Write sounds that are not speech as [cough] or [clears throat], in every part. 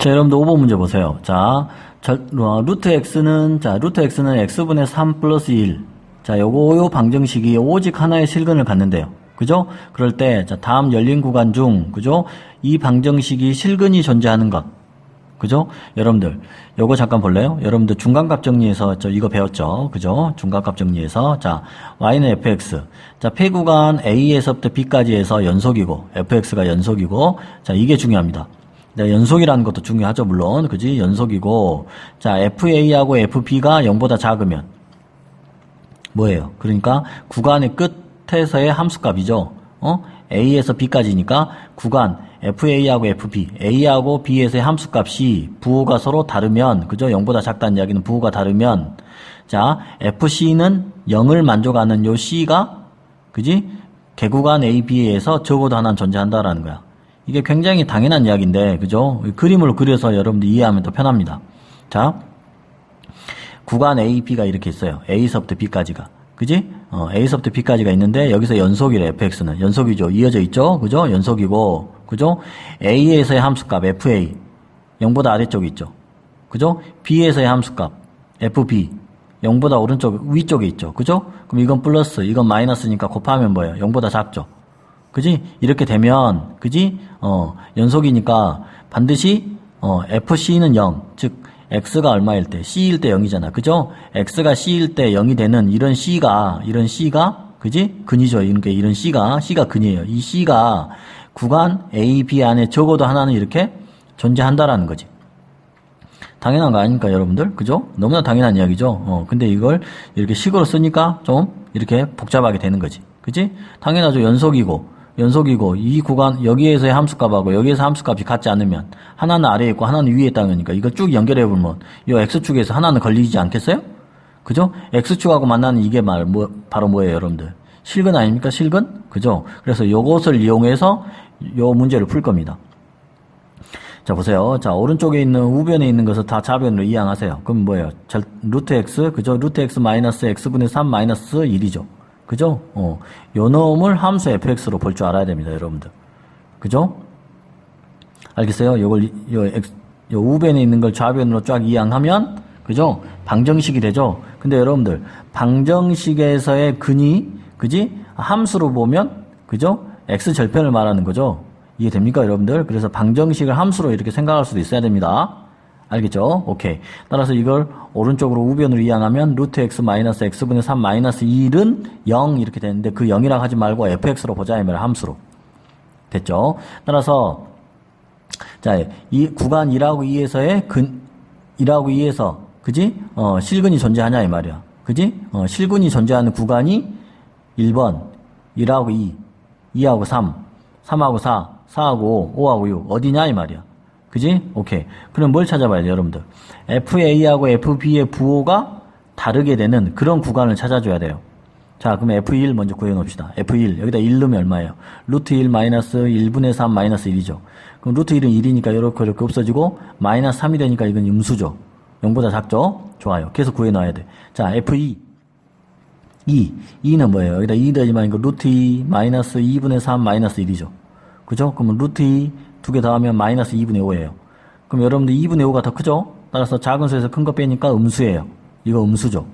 자, 여러분들 5번 문제 보세요. 자, 절- 어, 루트 x는, 자, 루트 x는 x분의 3 플러스 1. 자, 요거, 요 방정식이 오직 하나의 실근을 갖는데요. 그죠? 그럴 때, 자, 다음 열린 구간 중, 그죠? 이 방정식이 실근이 존재하는 것. 그죠? 여러분들, 요거 잠깐 볼래요? 여러분들 중간값 정리에서 저 이거 배웠죠? 그죠? 중간값 정리에서 자, y는 fx. 자, 폐구간 a에서부터 b까지 해서 연속이고 fx가 연속이고 자, 이게 중요합니다. 자, 연속이라는 것도 중요하죠, 물론. 그지? 연속이고 자, fa하고 fb가 0보다 작으면 뭐예요? 그러니까 구간의 끝에서의 함수값이죠. 어? A에서 B까지니까 구간 FA하고 FB, A하고 B에서의 함수값이 부호가 서로 다르면 그죠? 0보다 작다는 이야기는 부호가 다르면 자, FC는 0을 만족하는 요 C가 그지? 개구간 AB에서 적어도 하나는 존재한다라는 거야. 이게 굉장히 당연한 이야기인데 그죠? 그림으로 그려서 여러분들 이해하면 더 편합니다. 자, 구간 A, B가 이렇게 있어요. A서부터 B까지가. 그지? 어, A서부터 B까지가 있는데, 여기서 연속이래, fx는. 연속이죠. 이어져 있죠? 그죠? 연속이고, 그죠? A에서의 함수값, fa. 0보다 아래쪽에 있죠. 그죠? B에서의 함수값, fb. 0보다 오른쪽, 위쪽에 있죠. 그죠? 그럼 이건 플러스, 이건 마이너스니까 곱하면 뭐예요? 0보다 작죠. 그지? 이렇게 되면, 그지? 어, 연속이니까 반드시, 어, FC는 0. 즉, X가 얼마일 때? C일 때 0이잖아. 그죠? X가 C일 때 0이 되는 이런 C가, 이런 C가, 그지? 근이죠. 그러니까 이런 C가, C가 근이에요. 이 C가 구간 A, B 안에 적어도 하나는 이렇게 존재한다라는 거지. 당연한 거 아닙니까, 여러분들? 그죠? 너무나 당연한 이야기죠? 어, 근데 이걸 이렇게 식으로 쓰니까 좀 이렇게 복잡하게 되는 거지. 그지? 당연하죠. 연속이고, 연속이고, 이 구간, 여기에서의 함수값하고 여기에서 함수값이 같지 않으면, 하나는 아래에 있고 하나는 위에 있다는 거니까, 이걸 쭉 연결해 보면, 이 X축에서 하나는 걸리지 않겠어요? 그죠? X축하고 만나는 이게 말, 뭐, 바로 뭐예요, 여러분들? 실근 아닙니까? 실근? 그죠? 그래서 요것을 이용해서 요 문제를 풀 겁니다. 자, 보세요. 자, 오른쪽에 있는 우변에 있는 것을 다 좌변으로 이항하세요. 그럼 뭐예요? 절, 루트 x, 그죠? 루트 x 마이너스 x분의 3 마이너스 1이죠. 그죠? 어, 요 놈을 함수 fx로 볼 줄 알아야 됩니다, 여러분들. 그죠? 알겠어요? 요걸, 이- 요, 요 우변에 있는 걸 좌변으로 쫙 이항하면, 그죠? 방정식이 되죠? 근데 여러분들, 방정식에서의 근이, 그지? 함수로 보면, 그죠? x 절편을 말하는 거죠? 이해됩니까, 여러분들? 그래서 방정식을 함수로 이렇게 생각할 수도 있어야 됩니다. 알겠죠? 오케이. 따라서 이걸 오른쪽으로 우변으로 이항하면 루트 x 마이너스 x분의 3 마이너스 1은 0 이렇게 되는데 그 0이라고 하지 말고 fx로 보자 이 말이야 함수로. 됐죠? 따라서 자, 이 구간 1하고 2에서의 근 1하고 2에서 그지? 어, 실근이 존재하냐 이 말이야. 그지? 어, 실근이 존재하는 구간이 1번 1하고 2, 2하고 3, 3하고 4, 4하고 5, 5하고 6 어디냐 이 말이야. 그지? 오케이. 그럼 뭘 찾아봐야 돼, 여러분들? FA하고 FB의 부호가 다르게 되는 그런 구간을 찾아줘야 돼요. 자, 그럼 F1 먼저 구해놓읍시다. F1. 여기다 1 넣으면 얼마예요? 루트 1 마이너스 1분의 3 마이너스 1이죠. 그럼 루트 1은 1이니까 이렇게 이렇게 없어지고 마이너스 3이 되니까 이건 음수죠. 0보다 작죠? 좋아요. 계속 구해놔야 돼. 자, F2. 2. 2는 뭐예요? 여기다 2 더하지만 이거 루트 2 마이너스 2분의 3 마이너스 1이죠. 그죠? 그러면 루트 2 두 개 더하면 마이너스 2분의 5예요. 그럼 여러분들 2분의 5가 더 크죠? 따라서 작은 수에서 큰 거 빼니까 음수예요. 이거 음수죠.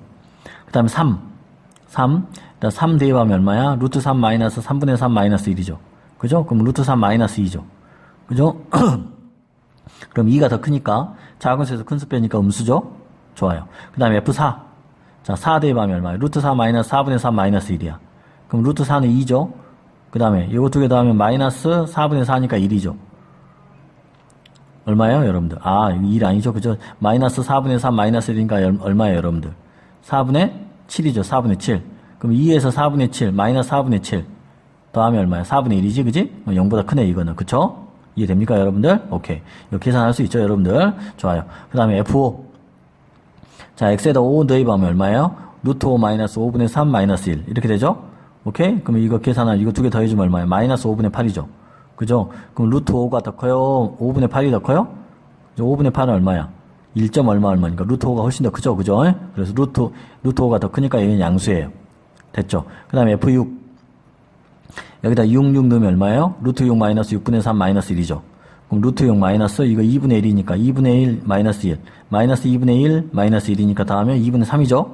그 다음에 3. 3. 3 대입하면 얼마야? 루트 3 마이너스 3분의 3 마이너스 1이죠. 그죠? 그럼 루트 3 마이너스 2죠. 그죠? [clears throat] 그럼 2가 더 크니까 작은 수에서 큰 수 빼니까 음수죠? 좋아요. 그 다음에 F4. 자, 4 대입하면 얼마야? 루트 4 마이너스 4분의 3 마이너스 1이야. 그럼 루트 4는 2죠? 그 다음에 이거 두 개 더하면 마이너스 4분의 4니까 1이죠. 얼마예요, 여러분들? 아, 1 아니죠? 그죠? 마이너스 4분의 3 마이너스 1이니까 얼- 얼마예요, 여러분들? 4분의 7이죠. 4분의 7. 그럼 2에서 4분의 7, 마이너스 4분의 7. 더하면 얼마야? 4분의 1이지, 그지? 0보다 크네, 이거는. 그쵸? 이해됩니까, 여러분들? 오케이. 이거 계산할 수 있죠, 여러분들? 좋아요. 그 다음에 F5. 자, x에다 5 더입하면 얼마예요? 루트 5 마이너스 5분의 3 마이너스 1. 이렇게 되죠? 오케이? 그러면 이거 계산하 이거 두 개 더해주면 얼마예요? 마이너스 5분의 8이죠? 그죠? 그럼 루트 5가 더 커요? 5분의 8이 더 커요? 5분의 8은 얼마야? 1점 얼마 얼마니까 루트 5가 훨씬 더 크죠? 그죠? 그래서 루트, 루트 5가 더 크니까 얘는 양수예요. 됐죠? 그 다음에 F6. 여기다 6, 6 넣으면 얼마예요? 루트 6 마이너스 6분의 3 마이너스 1이죠? 그럼 루트 6 마이너스 이거 2분의 1이니까 2분의 1 마이너스 1 마이너스 2분의 1 마이너스 1이니까 다음에 2분의 3이죠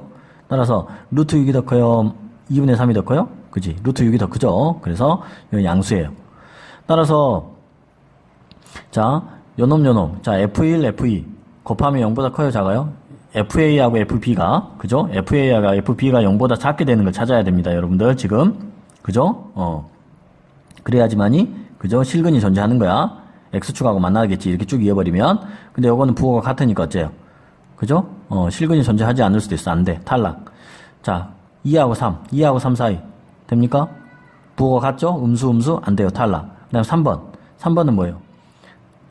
따라서 루트 6이 더 커요 2분의 3이 더 커요 그지 루트 6이 더 크죠 그래서 이건 양수예요 따라서 자 요놈 요놈. 자 F1 F2. 곱하면 0보다 커요 작아요? FA하고 FB가. 그죠? FA하고 FB가 0보다 작게 되는 걸 찾아야 됩니다 여러분들 지금. 그죠? 어. 그래야지만이 그죠? 실근이 존재하는 거야. X축하고 만나겠지. 이렇게 쭉 이어버리면. 근데 요거는 부호가 같으니까 어째요? 그죠? 어 실근이 존재하지 않을 수도 있어. 안돼. 탈락. 자 2하고 3 2하고 3 사이. 됩니까? 부호가 같죠? 음수 음수. 안 돼요. 탈락. 그 다음 3번 3번은 뭐예요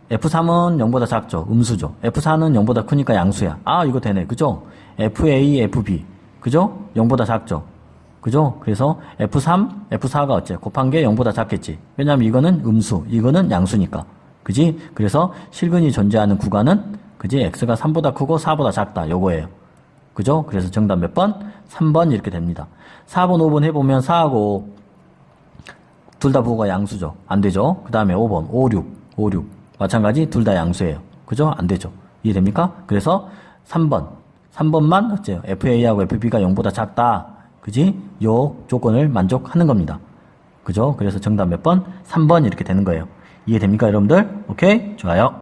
F3은 0보다 작죠. 음수죠. F4는 0보다 크니까 양수야. 아, 이거 되네. 그죠? FA, FB. 그죠? 0보다 작죠. 그죠? 그래서 F3, F4가 어째? 곱한 게 0보다 작겠지. 왜냐면 이거는 음수, 이거는 양수니까. 그지? 그래서 실근이 존재하는 구간은, 그지? X가 3보다 크고 4보다 작다. 요거예요. 그죠? 그래서 정답 몇 번? 3번 이렇게 됩니다. 4번, 5번 해보면 4하고 둘 다 부호가 양수죠. 안 되죠. 그 다음에 5번, 5, 6, 5, 6. 마찬가지 둘 다 양수예요. 그죠? 안 되죠. 이해됩니까? 그래서 3번. 3번만 어째요? FA하고 FB가 0보다 작다. 그지? 요 조건을 만족하는 겁니다. 그죠? 그래서 정답 몇 번? 3번 이렇게 되는 거예요. 이해됩니까, 여러분들? 오케이? 좋아요.